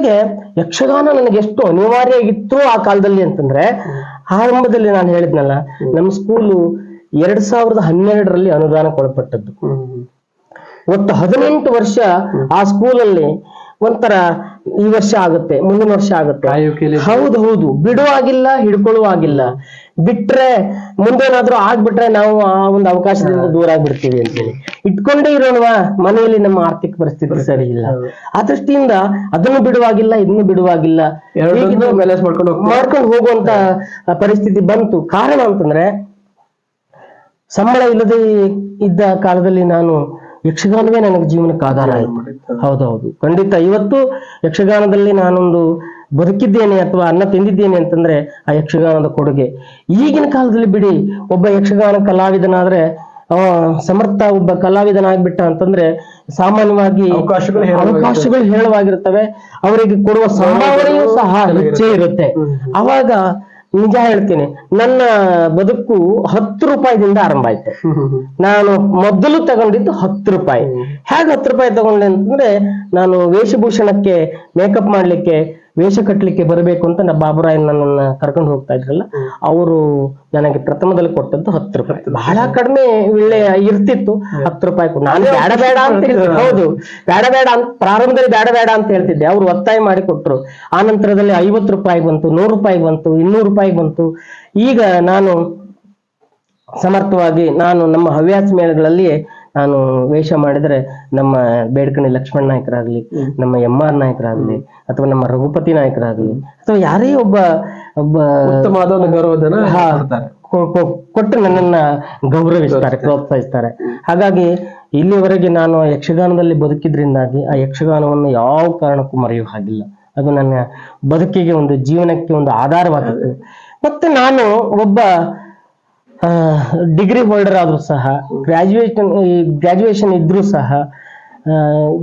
ಜೊತೆಗೆ ಯಕ್ಷಗಾನ ನನಗೆ ಎಷ್ಟು ಅನಿವಾರ್ಯ ಆಗಿತ್ತು ಆ ಕಾಲದಲ್ಲಿ ಅಂತಂದ್ರೆ ಆರಂಭದಲ್ಲಿ ನಾನು ಹೇಳಿದ್ನಲ್ಲ ನಮ್ಮ ಸ್ಕೂಲು ಎರಡ್ ಸಾವಿರದ ಹನ್ನೆರಡರಲ್ಲಿ ಅನುದಾನಕ್ಕೊಳಪಟ್ಟದ್ದು. ಒಟ್ಟು ಹದಿನೆಂಟು ವರ್ಷ ಆ ಸ್ಕೂಲಲ್ಲಿ ಒಂಥರ ಈ ವರ್ಷ ಆಗುತ್ತೆ ಮುಂದಿನ ವರ್ಷ ಆಗುತ್ತೆ. ಹೌದು ಹೌದು. ಬಿಡುವಾಗಿಲ್ಲ ಹಿಡ್ಕೊಳ್ಳುವಾಗಿಲ್ಲ. ಬಿಟ್ರೆ ಮುಂದೇನಾದ್ರೂ ಆಗ್ಬಿಟ್ರೆ ನಾವು ಆ ಒಂದು ಅವಕಾಶದಿಂದ ದೂರ ಆಗ್ಬಿಡ್ತೀವಿ ಅಂತೇಳಿ. ಇಟ್ಕೊಂಡೇ ಇರೋಣವಾ ಮನೆಯಲ್ಲಿ ನಮ್ಮ ಆರ್ಥಿಕ ಪರಿಸ್ಥಿತಿ ಸರಿ ಇಲ್ಲ. ಆ ದೃಷ್ಟಿಯಿಂದ ಅದನ್ನು ಬಿಡುವಾಗಿಲ್ಲ ಇದನ್ನು ಬಿಡುವಾಗಿಲ್ಲ. ಮಾಡ್ಕೊಂಡು ಹೋಗುವಂತ ಪರಿಸ್ಥಿತಿ ಬಂತು. ಕಾರಣ ಅಂತಂದ್ರೆ ಸಂಬಳ ಇಲ್ಲದೆ ಇದ್ದ ಕಾಲದಲ್ಲಿ ನಾನು ಯಕ್ಷಗಾನವೇ ನನಗೆ ಜೀವನಕ್ಕೆ ಆಧಾರ ಆಯಿತು. ಹೌದೌದು. ಖಂಡಿತ ಇವತ್ತು ಯಕ್ಷಗಾನದಲ್ಲಿ ನಾನೊಂದು ಬದುಕಿದ್ದೇನೆ ಅಥವಾ ಅನ್ನ ತಿಂದಿದ್ದೇನೆ ಅಂತಂದ್ರೆ ಆ ಯಕ್ಷಗಾನದ ಕೊಡುಗೆ. ಈಗಿನ ಕಾಲದಲ್ಲಿ ಬಿಡಿ ಒಬ್ಬ ಯಕ್ಷಗಾನ ಕಲಾವಿದನಾದ್ರೆ ಅವ ಸಮರ್ಥ ಒಬ್ಬ ಕಲಾವಿದನಾಗ್ಬಿಟ್ಟ ಅಂತಂದ್ರೆ ಸಾಮಾನ್ಯವಾಗಿ ಅವಕಾಶಗಳು ಹೇರಳವಾಗಿರ್ತವೆ ಅವರಿಗೆ ಕೊಡುವ ಸಂಭಾವನೆಯೂ ಸಹ ಹೆಚ್ಚೇ ಇರುತ್ತೆ. ಅವಾಗ ನಿಜ ಹೇಳ್ತೀನಿ ನನ್ನ ಬದುಕು ಹತ್ತು ರೂಪಾಯಿದಿಂದ ಆರಂಭ ಆಯ್ತು. ನಾನು ಮೊದಲು ತಗೊಂಡಿದ್ದು ಹತ್ತು ರೂಪಾಯಿ. ಹೇಗೆ ಹತ್ತು ರೂಪಾಯಿ ತಗೊಂಡೆ ಅಂತಂದ್ರೆ ನಾನು ವೇಷಭೂಷಣಕ್ಕೆ ಮೇಕಪ್ ಮಾಡ್ಲಿಕ್ಕೆ ವೇಷ ಕಟ್ಟಲಿಕ್ಕೆ ಬರಬೇಕು ಅಂತ ನಮ್ಮ ಬಾಬುರಾಯ್ ನನ್ನನ್ನ ಕರ್ಕೊಂಡು ಹೋಗ್ತಾ ಇದ್ರಲ್ಲ ಅವರು ನನಗೆ ಪ್ರಥಮದಲ್ಲಿ ಕೊಟ್ಟದ್ದು ಹತ್ತು ರೂಪಾಯಿ. ಬಹಳ ಕಡಿಮೆ ಒಳ್ಳೆ ಇರ್ತಿತ್ತು ಹತ್ತು ರೂಪಾಯಿ ಕೊಟ್ಟು. ನಾನು ಬೇಡ ಬೇಡ ಅಂತ ಹೇಳ್ತಿದ್ದೆ. ಹೌದು. ಬೇಡ ಬೇಡ ಅಂತ ಪ್ರಾರಂಭದಲ್ಲಿ ಬೇಡ ಬೇಡ ಅಂತ ಹೇಳ್ತಿದ್ದೆ. ಅವ್ರು ಒತ್ತಾಯ ಮಾಡಿ ಕೊಟ್ಟರು ಆ ನಂತರದಲ್ಲಿ ಐವತ್ತು ರೂಪಾಯಿ ಬಂತು ನೂರು ರೂಪಾಯಿ ಬಂತು ಇನ್ನೂರು ರೂಪಾಯಿ ಬಂತು. ಈಗ ನಾನು ಸಮರ್ಥವಾಗಿ ನಾನು ನಮ್ಮ ಹವ್ಯಾಸ ಮೇಳಗಳಲ್ಲಿ ನಾನು ವೇಷ ಮಾಡಿದ್ರೆ ನಮ್ಮ ಬೇಡ್ಕಣಿ ಲಕ್ಷ್ಮಣ್ ನಾಯಕರಾಗ್ಲಿ ನಮ್ಮ ಎಂ ಆರ್ ನಾಯಕರಾಗ್ಲಿ ಅಥವಾ ನಮ್ಮ ರಘುಪತಿ ನಾಯಕರಾಗ್ಲಿ ಅಥವಾ ಯಾರೇ ಒಬ್ಬ ಒಬ್ಬ ಉತ್ತಮವಾದ ಒಂದು ಗೌರವಧನ ಕೊಟ್ಟು ನನ್ನನ್ನ ಗೌರವಿಸ್ತಾರೆ ಪ್ರೋತ್ಸಾಹಿಸ್ತಾರೆ. ಹಾಗಾಗಿ ಇಲ್ಲಿವರೆಗೆ ನಾನು ಯಕ್ಷಗಾನದಲ್ಲಿ ಬದುಕಿದ್ರಿಂದಾಗಿ ಆ ಯಕ್ಷಗಾನವನ್ನು ಯಾವ ಕಾರಣಕ್ಕೂ ಮರೆಯುವ ಹಾಗಿಲ್ಲ. ಅದು ನನ್ನ ಬದುಕಿಗೆ ಒಂದು ಜೀವನಕ್ಕೆ ಒಂದು ಆಧಾರವಾದದ್ದು. ಮತ್ತೆ ನಾನು ಒಬ್ಬ ಡಿಗ್ರಿ ಹೋಲ್ಡರ್ ಆದರೂ ಸಹ ಗ್ರಾಜುಯೇಷನ್ ಗ್ರಾಜುಯೇಷನ್ ಇದ್ರೂ ಸಹ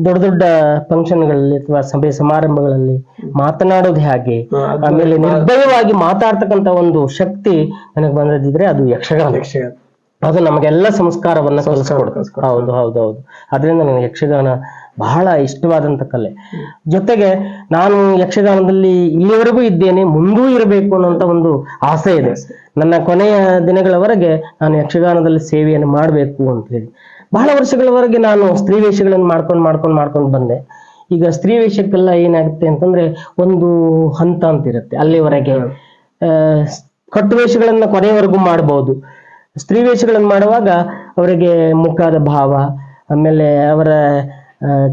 ದೊಡ್ಡ ದೊಡ್ಡ ಫಂಕ್ಷನ್ಗಳಲ್ಲಿ ಅಥವಾ ಸಭೆ ಸಮಾರಂಭಗಳಲ್ಲಿ ಮಾತನಾಡೋದು ಹೇಗೆ? ಆಮೇಲೆ ನಿರ್ಭಯವಾಗಿ ಮಾತಾಡ್ತಕ್ಕಂತ ಒಂದು ಶಕ್ತಿ ನನಗೆ ಬಂದದಿದ್ರೆ ಅದು ಯಕ್ಷಗಾನ. ಯಕ್ಷಗಾನ. ಅದು ನಮಗೆಲ್ಲ ಸಂಸ್ಕಾರವನ್ನ ಕಲಿಸ್ಕೊಡ್ತದೆ ಹೌದು ಹೌದು ಹೌದು. ಅದರಿಂದ ನನಗೆ ಯಕ್ಷಗಾನ ಬಹಳ ಇಷ್ಟವಾದಂತ ಕಲೆ. ಜೊತೆಗೆ ನಾನು ಯಕ್ಷಗಾನದಲ್ಲಿ ಇಲ್ಲಿವರೆಗೂ ಇದ್ದೇನೆ ಮುಂದೂ ಇರಬೇಕು ಅನ್ನೋಂತ ಒಂದು ಆಸೆ ಇದೆ. ನನ್ನ ಕೊನೆಯ ದಿನಗಳವರೆಗೆ ನಾನು ಯಕ್ಷಗಾನದಲ್ಲಿ ಸೇವೆಯನ್ನು ಮಾಡಬೇಕು ಅಂತ ಹೇಳಿ. ಬಹಳ ವರ್ಷಗಳವರೆಗೆ ನಾನು ಸ್ತ್ರೀ ವೇಷಗಳನ್ನು ಮಾಡ್ಕೊಂಡು ಮಾಡ್ಕೊಂಡು ಮಾಡ್ಕೊಂಡು ಬಂದೆ. ಈಗ ಸ್ತ್ರೀ ವೇಷಕ್ಕೆಲ್ಲ ಏನಾಗುತ್ತೆ ಅಂತಂದ್ರೆ ಒಂದು ಹಂತ ಅಂತ ಇರುತ್ತೆ ಅಲ್ಲಿವರೆಗೆ. ಆ, ಕಟ್ಟು ವೇಷಗಳನ್ನ ಕೊನೆಯವರೆಗೂ ಮಾಡಬಹುದು ಸ್ತ್ರೀ ವೇಷಗಳನ್ನು ಮಾಡುವಾಗ ಅವರಿಗೆ ಮುಖದ ಭಾವ ಆಮೇಲೆ ಅವರ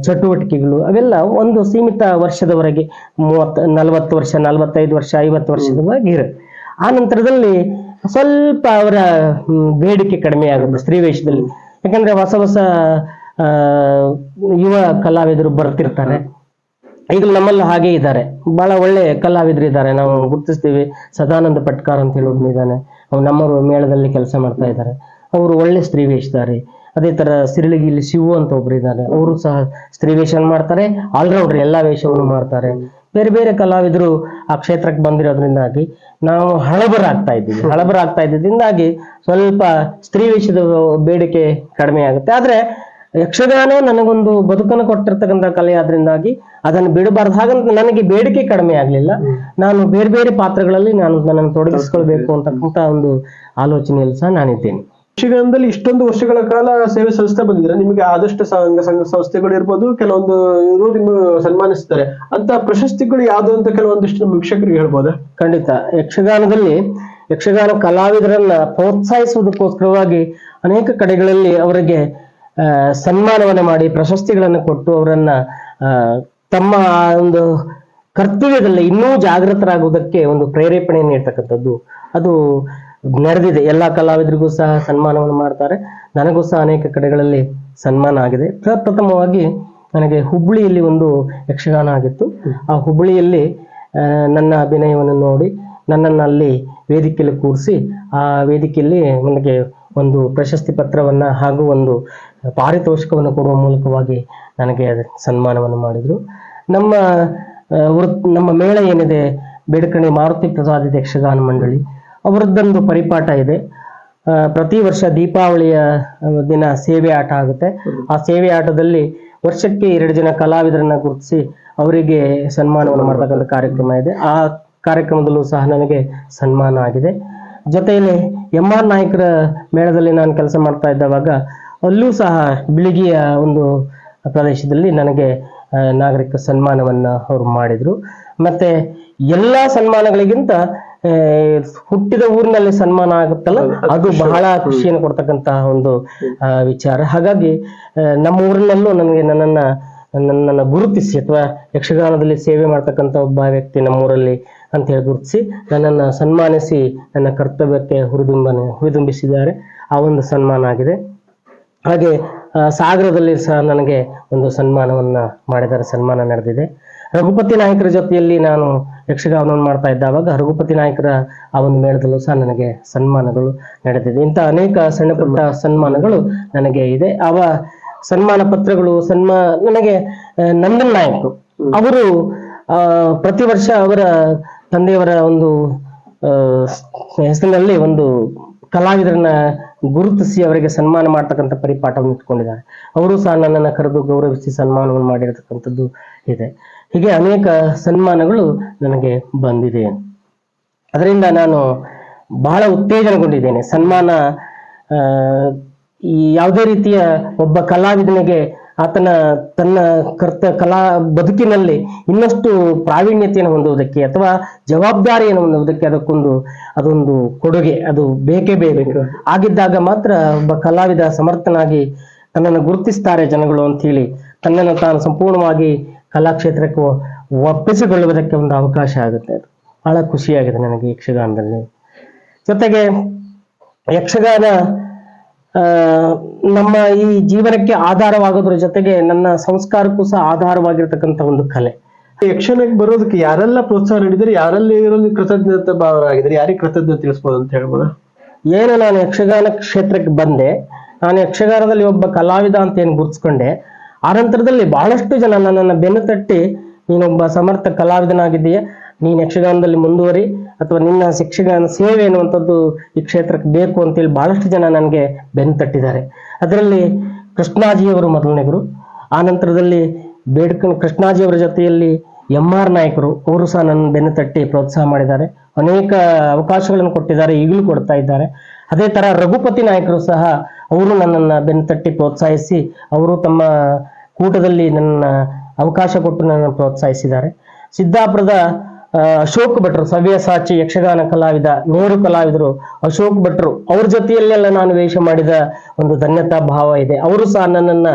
ಚಟುವಟಿಕೆಗಳು ಅವೆಲ್ಲ ಒಂದು ಸೀಮಿತ ವರ್ಷದವರೆಗೆ, ಮೂವತ್ತು, ನಲವತ್ತು ವರ್ಷ, ನಲವತ್ತೈದು ವರ್ಷ, ಐವತ್ತು ವರ್ಷದವರೆಗೆ ಇರ ಆ ನಂತರದಲ್ಲಿ ಸ್ವಲ್ಪ ಅವರ ಬೇಡಿಕೆ ಕಡಿಮೆ ಆಗುತ್ತೆ ಸ್ತ್ರೀ ವೇಷದಲ್ಲಿ. ಯಾಕಂದ್ರೆ ಹೊಸ ಹೊಸ ಯುವ ಕಲಾವಿದರು ಬರ್ತಿರ್ತಾರೆ. ಈಗ ನಮ್ಮಲ್ಲಿ ಹಾಗೆ ಇದ್ದಾರೆ. ಬಹಳ ಒಳ್ಳೆ ಕಲಾವಿದರು ಇದ್ದಾರೆ. ನಾವು ಗುರುತಿಸ್ತೀವಿ. ಸದಾನಂದ ಪಟ್ಕಾರ್ ಅಂತ ಹೇಳಿದ್ದಾನೆ ಅವ್ರು ನಮ್ಮ ಮೇಳದಲ್ಲಿ ಕೆಲಸ ಮಾಡ್ತಾ ಇದ್ದಾರೆ. ಅವರು ಒಳ್ಳೆ ಸ್ತ್ರೀ ಅದೇ ತರ ಸಿರಿಳಿಗಿಲಿ ಶಿವು ಅಂತ ಒಬ್ರು ಇದ್ದಾರೆ ಅವರು ಸಹ ಸ್ತ್ರೀ ವೇಷ ಮಾಡ್ತಾರೆ ಆಲ್ರೌಂಡರ್ ಎಲ್ಲಾ ವೇಷವನ್ನು ಮಾಡ್ತಾರೆ. ಬೇರೆ ಬೇರೆ ಕಲಾವಿದರು ಆ ಕ್ಷೇತ್ರಕ್ಕೆ ಬಂದಿರೋದ್ರಿಂದಾಗಿ ನಾವು ಹಳಬರಾಗ್ತಾ ಇದ್ದೀವಿ. ಹಳಬರಾಗ್ತಾ ಇದ್ದಿದ್ದರಿಂದಾಗಿ ಸ್ವಲ್ಪ ಸ್ತ್ರೀ ವೇಷದ ಬೇಡಿಕೆ ಕಡಿಮೆ ಆಗುತ್ತೆ. ಆದ್ರೆ ಯಕ್ಷಗಾನ ನನಗೊಂದು ಬದುಕನ್ನು ಕೊಟ್ಟಿರ್ತಕ್ಕಂಥ ಕಲೆ ಆದ್ರಿಂದಾಗಿ ಅದನ್ನು ಬಿಡಬಾರ್ದು. ಹಾಗಂತ ನನಗೆ ಬೇಡಿಕೆ ಕಡಿಮೆ ಆಗ್ಲಿಲ್ಲ. ನಾನು ಬೇರೆ ಬೇರೆ ಪಾತ್ರಗಳಲ್ಲಿ ನಾನು ನನ್ನನ್ನು ತೊಡಗಿಸ್ಕೊಳ್ಬೇಕು ಅಂತಕ್ಕಂಥ ಒಂದು ಆಲೋಚನೆಯಲ್ಲಿ ಸಹ ನಾನಿದ್ದೇನೆ. ಯಕ್ಷಗಾನದಲ್ಲಿ ಇಷ್ಟೊಂದು ವರ್ಷಗಳ ಕಾಲ ಸೇವೆ ಸಲ್ಲಿಸ್ತಾ ಬಂದಿದ್ರೆ ನಿಮಗೆ ಆದಷ್ಟು ಸಂಘ ಸಂಘ ಸಂಸ್ಥೆಗಳು ಇರ್ಬೋದು, ಕೆಲವೊಂದು ಇವರು ನಿಮ್ಮ ಸನ್ಮಾನಿಸ್ತಾರೆ. ಅಂತ ಪ್ರಶಸ್ತಿಗಳು ಯಾವ್ದು ಅಂತ ಕೆಲವೊಂದಿಷ್ಟು ನಮ್ಮ ವೀಕ್ಷಕರಿಗೆ ಹೇಳ್ಬೋದಾ? ಖಂಡಿತ. ಯಕ್ಷಗಾನದಲ್ಲಿ, ಯಕ್ಷಗಾನ ಕಲಾವಿದರನ್ನ ಪ್ರೋತ್ಸಾಹಿಸುವುದಕ್ಕೋಸ್ಕರವಾಗಿ ಅನೇಕ ಕಡೆಗಳಲ್ಲಿ ಅವರಿಗೆ ಸನ್ಮಾನವನ್ನು ಮಾಡಿ, ಪ್ರಶಸ್ತಿಗಳನ್ನು ಕೊಟ್ಟು ಅವರನ್ನ ತಮ್ಮ ಒಂದು ಕರ್ತವ್ಯದಲ್ಲಿ ಇನ್ನೂ ಜಾಗೃತರಾಗುವುದಕ್ಕೆ ಒಂದು ಪ್ರೇರೇಪಣೆ ನೀಡ್ತಕ್ಕಂಥದ್ದು. ಅದು ನಡೆದಿದೆ ಎಲ್ಲ ಕಲಾವಿದರಿಗೂ ಸಹ ಸನ್ಮಾನವನ್ನು ಮಾಡ್ತಾರೆ. ನನಗೂ ಸಹ ಅನೇಕ ಕಡೆಗಳಲ್ಲಿ ಸನ್ಮಾನ ಆಗಿದೆ. ಪ್ರಪ್ರಥಮವಾಗಿ ನನಗೆ ಹುಬ್ಬಳ್ಳಿಯಲ್ಲಿ ಒಂದು ಯಕ್ಷಗಾನ ಆಗಿತ್ತು. ಆ ಹುಬ್ಬಳ್ಳಿಯಲ್ಲಿ ನನ್ನ ಅಭಿನಯವನ್ನು ನೋಡಿ, ನನ್ನನ್ನು ಅಲ್ಲಿ ವೇದಿಕೆಯಲ್ಲಿ ಕೂರಿಸಿ, ಆ ವೇದಿಕೆಯಲ್ಲಿ ನನಗೆ ಒಂದು ಪ್ರಶಸ್ತಿ ಪತ್ರವನ್ನ ಹಾಗೂ ಒಂದು ಪಾರಿತೋಷಿಕವನ್ನು ಕೊಡುವ ಮೂಲಕವಾಗಿ ನನಗೆ ಸನ್ಮಾನವನ್ನು ಮಾಡಿದರು. ನಮ್ಮ ವೃತ್, ನಮ್ಮ ಮೇಳ ಏನಿದೆ, ಬೇಡಕಣಿ ಮಾರುತಿ ಪ್ರಸಾದಿತ ಯಕ್ಷಗಾನ ಮಂಡಳಿ. ಅವರದ್ದೊಂದು ಪರಿಪಾಠ ಇದೆ. ಪ್ರತಿ ವರ್ಷ ದೀಪಾವಳಿಯ ದಿನ ಸೇವೆ ಆಟ ಆಗುತ್ತೆ. ಆ ಸೇವೆ ಆಟದಲ್ಲಿ ವರ್ಷಕ್ಕೆ ಎರಡು ಜನ ಕಲಾವಿದರನ್ನ ಗುರುತಿಸಿ ಅವರಿಗೆ ಸನ್ಮಾನವನ್ನು ಮಾಡತಕ್ಕಂಥ ಕಾರ್ಯಕ್ರಮ ಇದೆ. ಆ ಕಾರ್ಯಕ್ರಮದಲ್ಲೂ ಸಹ ನನಗೆ ಸನ್ಮಾನ ಆಗಿದೆ. ಜೊತೆಯಲ್ಲಿ ಎಂ ಆರ್ ನಾಯಕರ ಮೇಳದಲ್ಲಿ ನಾನು ಕೆಲಸ ಮಾಡ್ತಾ ಇದ್ದವಾಗ ಅಲ್ಲೂ ಸಹ ಬಿಳಿಗಿಯ ಒಂದು ಪ್ರದೇಶದಲ್ಲಿ ನನಗೆ ನಾಗರಿಕ ಸನ್ಮಾನವನ್ನು ಅವರು ಮಾಡಿದರು. ಮತ್ತೆ ಎಲ್ಲ ಸನ್ಮಾನಗಳಿಗಿಂತ ಹುಟ್ಟಿದ ಊರಿನಲ್ಲಿ ಸನ್ಮಾನ ಆಗುತ್ತಲ್ಲ? ಅದು ಬಹಳ ಖುಷಿಯನ್ನು ಕೊಡ್ತಕ್ಕಂತಹ ಒಂದು ವಿಚಾರ. ಹಾಗಾಗಿ ನಮ್ಮ ಊರಿನಲ್ಲೂ ನನಗೆ ನನ್ನನ್ನ ನನ್ನನ್ನು ಗುರುತಿಸಿ ಅಥವಾ ಯಕ್ಷಗಾನದಲ್ಲಿ ಸೇವೆ ಮಾಡ್ತಕ್ಕಂಥ ಒಬ್ಬ ವ್ಯಕ್ತಿ ನಮ್ಮೂರಲ್ಲಿ ಅಂತ ಹೇಳಿ ಗುರುತಿಸಿ ನನ್ನನ್ನು ಸನ್ಮಾನಿಸಿ ನನ್ನ ಕರ್ತವ್ಯಕ್ಕೆ ಹುರಿದುಂಬ ಹುರಿದುಂಬಿಸಿದ್ದಾರೆ. ಆ ಒಂದು ಸನ್ಮಾನ ಆಗಿದೆ. ಹಾಗೆ ಸಾಗರದಲ್ಲಿ ಸಹ ನನಗೆ ಒಂದು ಸನ್ಮಾನವನ್ನ ಮಾಡಿದ್ದಾರೆ ಸನ್ಮಾನ ನಡೆದಿದೆ. ರಘುಪತಿ ನಾಯಕರ ಜೊತೆಯಲ್ಲಿ ನಾನು ಯಕ್ಷಗಾನವನ್ನು ಮಾಡ್ತಾ ಇದ್ದಾವಾಗ ರಘುಪತಿ ನಾಯಕರ ಆ ಒಂದು ಮೇಳದಲ್ಲೂ ಸಹ ನನಗೆ ಸನ್ಮಾನಗಳು ನಡೆದಿದೆ. ಇಂಥ ಅನೇಕ ಸಣ್ಣ ಪುಟ್ಟ ಸನ್ಮಾನಗಳು ನನಗೆ ಇದೆ. ಅವ ಸನ್ಮಾನ ಪತ್ರಗಳು, ಸನ್ಮಾ ನನಗೆ ನಂದನ್ ನಾಯಕರು ಅವರು ಪ್ರತಿ ವರ್ಷ ಅವರ ತಂದೆಯವರ ಒಂದು ಹೆಸರಿನಲ್ಲಿ ಒಂದು ಕಲಾವಿದರನ್ನ ಗುರುತಿಸಿ ಅವರಿಗೆ ಸನ್ಮಾನ ಮಾಡ್ತಕ್ಕಂಥ ಪರಿಪಾಠವನ್ನು ಇಟ್ಕೊಂಡಿದ್ದಾರೆ. ಅವರು ಸಹ ನನ್ನನ್ನು ಕರೆದು ಗೌರವಿಸಿ ಸನ್ಮಾನವನ್ನು ಮಾಡಿರತಕ್ಕಂಥದ್ದು ಇದೆ. ಹೀಗೆ ಅನೇಕ ಸನ್ಮಾನಗಳು ನನಗೆ ಬಂದಿದೆ. ಅದರಿಂದ ನಾನು ಬಹಳ ಉತ್ತೇಜನಗೊಂಡಿದ್ದೇನೆ. ಸನ್ಮಾನ ಈ ಯಾವುದೇ ರೀತಿಯ ಒಬ್ಬ ಕಲಾವಿದನಿಗೆ ಆತನ ತನ್ನ ಕರ್ತ ಕಲಾ ಬದುಕಿನಲ್ಲಿ ಇನ್ನಷ್ಟು ಪ್ರಾವೀಣ್ಯತೆಯನ್ನು ಹೊಂದುವುದಕ್ಕೆ ಅಥವಾ ಜವಾಬ್ದಾರಿಯನ್ನು ಹೊಂದುವುದಕ್ಕೆ ಅದಕ್ಕೊಂದು ಅದೊಂದು ಕೊಡುಗೆ ಅದು ಬೇಕೇ ಬೇಕು. ಆಗಿದ್ದಾಗ ಮಾತ್ರ ಒಬ್ಬ ಕಲಾವಿದ ಸಮರ್ಥನಾಗಿ ತನ್ನನ್ನು ಗುರುತಿಸ್ತಾರೆ ಜನಗಳು ಅಂತ ಹೇಳಿ ತನ್ನನ್ನು ತಾನು ಸಂಪೂರ್ಣವಾಗಿ ಕಲಾಕ್ಷೇತ್ರಕ್ಕೆ ಒಪ್ಪಿಸಿಕೊಳ್ಳುವುದಕ್ಕೆ ಒಂದು ಅವಕಾಶ ಆಗುತ್ತೆ ಅದು. ಬಹಳ ಖುಷಿಯಾಗಿದೆ ನನಗೆ ಯಕ್ಷಗಾನದಲ್ಲಿ. ಜೊತೆಗೆ ಯಕ್ಷಗಾನ ನಮ್ಮ ಈ ಜೀವನಕ್ಕೆ ಆಧಾರವಾಗೋದ್ರ ಜೊತೆಗೆ ನನ್ನ ಸಂಸ್ಕಾರಕ್ಕೂ ಸಹ ಆಧಾರವಾಗಿರ್ತಕ್ಕಂಥ ಒಂದು ಕಲೆ. ಯಕ್ಷಗಾನಕ್ಕೆ ಬರೋದಕ್ಕೆ ಯಾರೆಲ್ಲ ಪ್ರೋತ್ಸಾಹ ನೀಡಿದರೆ ಯಾರಲ್ಲಿ ಇರೋದು ಕೃತಜ್ಞತೆ ಭಾವರಾಗಿದ್ದಾರೆ ಯಾರಿಗೆ ಕೃತಜ್ಞತೆ ತಿಳಿಸ್ಬೋದು ಅಂತ ಹೇಳ್ಬೋದಾ? ಏನು ನಾನು ಯಕ್ಷಗಾನ ಕ್ಷೇತ್ರಕ್ಕೆ ಬಂದೆ ನಾನು ಯಕ್ಷಗಾನದಲ್ಲಿ ಒಬ್ಬ ಕಲಾವಿದ ಅಂತ ಏನು ಗುರುತಿಸ್ಕೊಂಡೆ ಆ ನಂತರದಲ್ಲಿ ಬಹಳಷ್ಟು ಜನ ನನ್ನನ್ನು ಬೆನ್ನು ತಟ್ಟಿ, ನೀನೊಬ್ಬ ಸಮರ್ಥ ಕಲಾವಿದನಾಗಿದ್ದೀಯ, ನೀನು ಯಕ್ಷಗಾನದಲ್ಲಿ ಮುಂದುವರಿ, ಅಥವಾ ನಿನ್ನ ಯಕ್ಷಗಾನ ಸೇವೆ ಎನ್ನುವಂಥದ್ದು ಈ ಕ್ಷೇತ್ರಕ್ಕೆ ಬೇಕು ಅಂತೇಳಿ ಬಹಳಷ್ಟು ಜನ ನನಗೆ ಬೆನ್ನು ತಟ್ಟಿದ್ದಾರೆ. ಅದರಲ್ಲಿ ಕೃಷ್ಣಾಜಿಯವರು ಮೊದಲನೇಗರು ಆ ನಂತರದಲ್ಲಿ ಬೇಡ್ಕನ್ ಕೃಷ್ಣಾಜಿಯವರ ಜೊತೆಯಲ್ಲಿ ಎಂ ಆರ್ ನಾಯಕರು, ಅವರು ಸಹ ನನ್ನ ಬೆನ್ನು ತಟ್ಟಿ ಪ್ರೋತ್ಸಾಹ ಮಾಡಿದ್ದಾರೆ. ಅನೇಕ ಅವಕಾಶಗಳನ್ನು ಕೊಟ್ಟಿದ್ದಾರೆ, ಈಗಲೂ ಕೊಡ್ತಾ ಇದ್ದಾರೆ. ಅದೇ ತರ ರಘುಪತಿ ನಾಯಕರು ಸಹ ಅವರು ನನ್ನನ್ನು ಬೆನ್ನು ತಟ್ಟಿ ಪ್ರೋತ್ಸಾಹಿಸಿ, ಅವರು ತಮ್ಮ ಕೂಟದಲ್ಲಿ ನನ್ನ ಅವಕಾಶ ಕೊಟ್ಟು ನನ್ನನ್ನು ಪ್ರೋತ್ಸಾಹಿಸಿದ್ದಾರೆ. ಸಿದ್ದಾಪುರದ ಅಶೋಕ್ ಭಟ್ರು ಸವ್ಯಸಾಚಿ ಯಕ್ಷಗಾನ ಕಲಾವಿದ, ನೇರು ಕಲಾವಿದರು ಅಶೋಕ್ ಭಟ್ರು, ಅವ್ರ ಜೊತೆಯಲ್ಲೆಲ್ಲ ನಾನು ವೇಷ ಮಾಡಿದ ಒಂದು ಧನ್ಯತಾ ಭಾವ ಇದೆ. ಅವರು ಸಹ ನನ್ನನ್ನ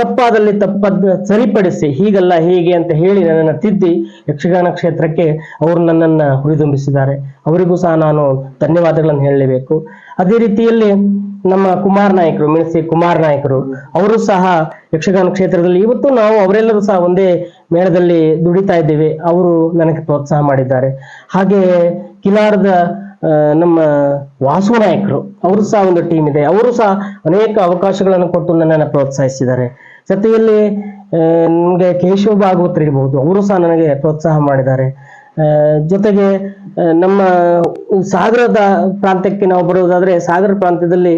ತಪ್ಪಾದಲ್ಲಿ ತಪ್ಪದ ಸರಿಪಡಿಸಿ, ಹೀಗಲ್ಲ ಹೀಗೆ ಅಂತ ಹೇಳಿ ನನ್ನನ್ನು ತಿದ್ದಿ ಯಕ್ಷಗಾನ ಕ್ಷೇತ್ರಕ್ಕೆ ಅವರು ನನ್ನನ್ನು ಹುರಿದುಂಬಿಸಿದ್ದಾರೆ. ಅವರಿಗೂ ಸಹ ನಾನು ಧನ್ಯವಾದಗಳನ್ನು ಹೇಳಲೇಬೇಕು. ಅದೇ ರೀತಿಯಲ್ಲಿ ನಮ್ಮ ಕುಮಾರ್ ನಾಯಕರು ಮಿಣಿಸಿ ಕುಮಾರ್ ನಾಯಕರು, ಅವರು ಸಹ ಯಕ್ಷಗಾನ ಕ್ಷೇತ್ರದಲ್ಲಿ ಇವತ್ತು ನಾವು ಅವರೆಲ್ಲರೂ ಸಹ ಒಂದೇ ಮೇಳದಲ್ಲಿ ದುಡಿತಾ ಇದ್ದೇವೆ. ಅವರು ನನಗೆ ಪ್ರೋತ್ಸಾಹ ಮಾಡಿದ್ದಾರೆ. ಹಾಗೆ ಕಿಲಾರದ ನಮ್ಮ ವಾಸು ನಾಯಕರು, ಅವರು ಸಹ ಒಂದು ಟೀಮ್ ಇದೆ. ಅವರು ಸಹ ಅನೇಕ ಅವಕಾಶಗಳನ್ನು ಕೊಟ್ಟು ನನ್ನನ್ನು ಪ್ರೋತ್ಸಾಹಿಸಿದ್ದಾರೆ. ಜೊತೆಯಲ್ಲಿ ನಮಗೆ ಕೇಶವ ಭಾಗವತರು ಇರಬಹುದು ಅವರು ಸಹ ನನಗೆ ಪ್ರೋತ್ಸಾಹ ಮಾಡಿದ್ದಾರೆ. ಜೊತೆಗೆ ನಮ್ಮ ಸಾಗರದ ಪ್ರಾಂತ್ಯಕ್ಕೆ ನಾವು ಬರುವುದಾದ್ರೆ ಸಾಗರ ಪ್ರಾಂತ್ಯದಲ್ಲಿ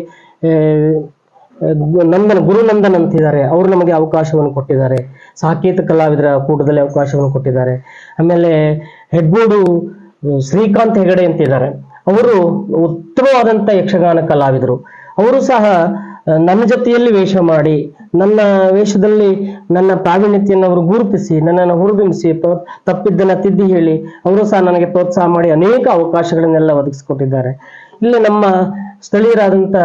ನಂದನ್, ಗುರುನಂದನ್ ಅಂತಿದ್ದಾರೆ. ಅವರು ನಮಗೆ ಅವಕಾಶವನ್ನು ಕೊಟ್ಟಿದ್ದಾರೆ. ಸಾಕೇತ ಕಲಾವಿದರ ಕೂಟದಲ್ಲಿ ಅವಕಾಶವನ್ನು ಕೊಟ್ಟಿದ್ದಾರೆ. ಆಮೇಲೆ ಹೆಡ್ಬೋಡು ಶ್ರೀಕಾಂತ್ ಹೆಗಡೆ ಅಂತಿದ್ದಾರೆ. ಅವರು ಉತ್ತಮವಾದಂಥ ಯಕ್ಷಗಾನ ಕಲಾವಿದರು. ಅವರು ಸಹ ನನ್ನ ಜೊತೆಯಲ್ಲಿ ವೇಷ ಮಾಡಿ, ನನ್ನ ವೇಷದಲ್ಲಿ ನನ್ನ ಪ್ರಾವೀಣ್ಯತೆಯನ್ನು ಅವರು ಗುರುತಿಸಿ, ನನ್ನನ್ನು ಹುರಿದುಂಬಿಸಿ ತಪ್ಪಿದ್ದನ್ನ ತಿದ್ದಿ ಹೇಳಿ, ಅವರು ಸಹ ನನಗೆ ಪ್ರೋತ್ಸಾಹ ಮಾಡಿ ಅನೇಕ ಅವಕಾಶಗಳನ್ನೆಲ್ಲ ಒದಗಿಸಿಕೊಟ್ಟಿದ್ದಾರೆ. ಇಲ್ಲಿ ನಮ್ಮ ಸ್ಥಳೀಯರಾದಂಥ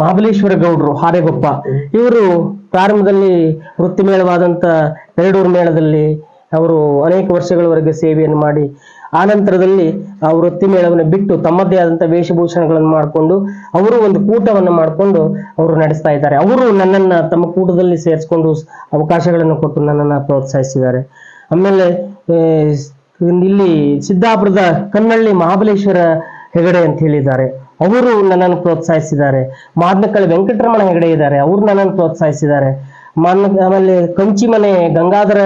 ಮಹಾಬಲೇಶ್ವರ ಗೌಡರು ಹಾರೆಗೊಪ್ಪ, ಇವರು ಪ್ರಾರಂಭದಲ್ಲಿ ವೃತ್ತಿ ಮೇಳವಾದಂಥ ಪೆರಡೂರು ಮೇಳದಲ್ಲಿ ಅವರು ಅನೇಕ ವರ್ಷಗಳವರೆಗೆ ಸೇವೆಯನ್ನು ಮಾಡಿ ಆ ನಂತರದಲ್ಲಿ ಆ ವೃತ್ತಿ ಮೇಳವನ್ನು ಬಿಟ್ಟು ತಮ್ಮದೇ ಆದಂಥ ವೇಷಭೂಷಣಗಳನ್ನು ಮಾಡಿಕೊಂಡು ಅವರು ಒಂದು ಕೂಟವನ್ನು ಮಾಡಿಕೊಂಡು ಅವರು ನಡೆಸ್ತಾ ಇದ್ದಾರೆ. ಅವರು ನನ್ನನ್ನು ತಮ್ಮ ಕೂಟದಲ್ಲಿ ಸೇರಿಸ್ಕೊಂಡು ಅವಕಾಶಗಳನ್ನು ಕೊಟ್ಟು ನನ್ನನ್ನು ಪ್ರೋತ್ಸಾಹಿಸಿದ್ದಾರೆ. ಆಮೇಲೆ ಇಲ್ಲಿ ಸಿದ್ದಾಪುರದ ಕನ್ನಳ್ಳಿ ಮಹಾಬಲೇಶ್ವರ ಹೆಗಡೆ ಅಂತ ಹೇಳಿದ್ದಾರೆ. ಅವರು ನನ್ನನ್ನು ಪ್ರೋತ್ಸಾಹಿಸಿದ್ದಾರೆ. ಮಾದನಕಳ್ಳಿ ವೆಂಕಟರಮಣ ಹೆಗಡೆ ಇದ್ದಾರೆ. ಅವರು ನನ್ನನ್ನು ಪ್ರೋತ್ಸಾಹಿಸಿದ್ದಾರೆ. ಮಾನ ಆಮೇಲೆ ಕಂಚಿ ಮನೆ ಗಂಗಾಧರ